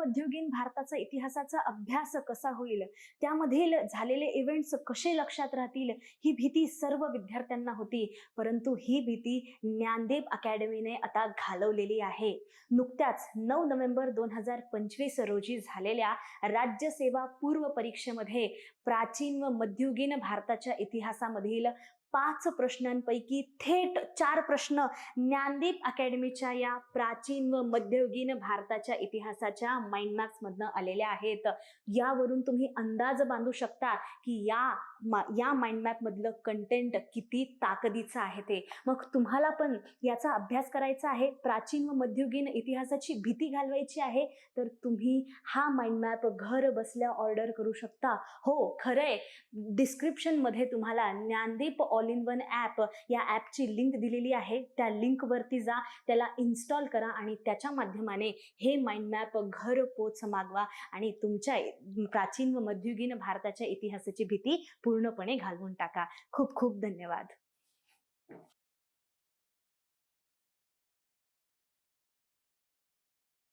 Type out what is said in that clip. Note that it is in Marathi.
मध्ययुगीन भारताचा इतिहासाचा अभ्यास कसा होईल? त्यामधील झालेले इव्हेंट्स कसे लक्षात राहतील? ही भीती सर्व विद्यार्थ्यांना होती. परंतु ही भीती ज्ञानदेव अकॅडमीने आता घालवलेली आहे. नुकत्याच नऊ नोव्हेंबर दोन हजार पंचवीस रोजी झालेल्या राज्यसेवा पूर्व परीक्षेमध्ये प्राचीन व मध्ययुगीन भारताच्या इतिहासामधील पाच प्रश्नांपैकी थेट चार प्रश्न ज्ञानदीप अकॅडमीच्या या प्राचीन व मध्ययुगीन भारताच्या इतिहासाच्या माइंड मॅप्स मधनं आलेल्या आहेत. यावरून तुम्ही अंदाज बांधू शकता की या मा- या माइंड मॅप मधलं कंटेंट किती ताकदीचं आहे ते. मग तुम्हाला पण याचा अभ्यास करायचा आहे प्राचीन व मध्ययुगीन इतिहासाची भीती घालवायची आहे तर तुम्ही हा माइंड मॅप घर बसल्या ऑर्डर करू शकता. हो खरंय. डिस्क्रिप्शनमध्ये तुम्हाला Dnyandeep all in one app या ॲपची लिंक दिलेली आहे. त्या लिंकवरती जा त्याला इन्स्टॉल करा आणि त्याच्या माध्यमाने हे माइंड मॅप घर पोच मागवा आणि तुमच्या प्राचीन व मध्ययुगीन भारताच्या इतिहासाची भीती पूर्णपणे घालवून टाका. खूप खूप धन्यवाद.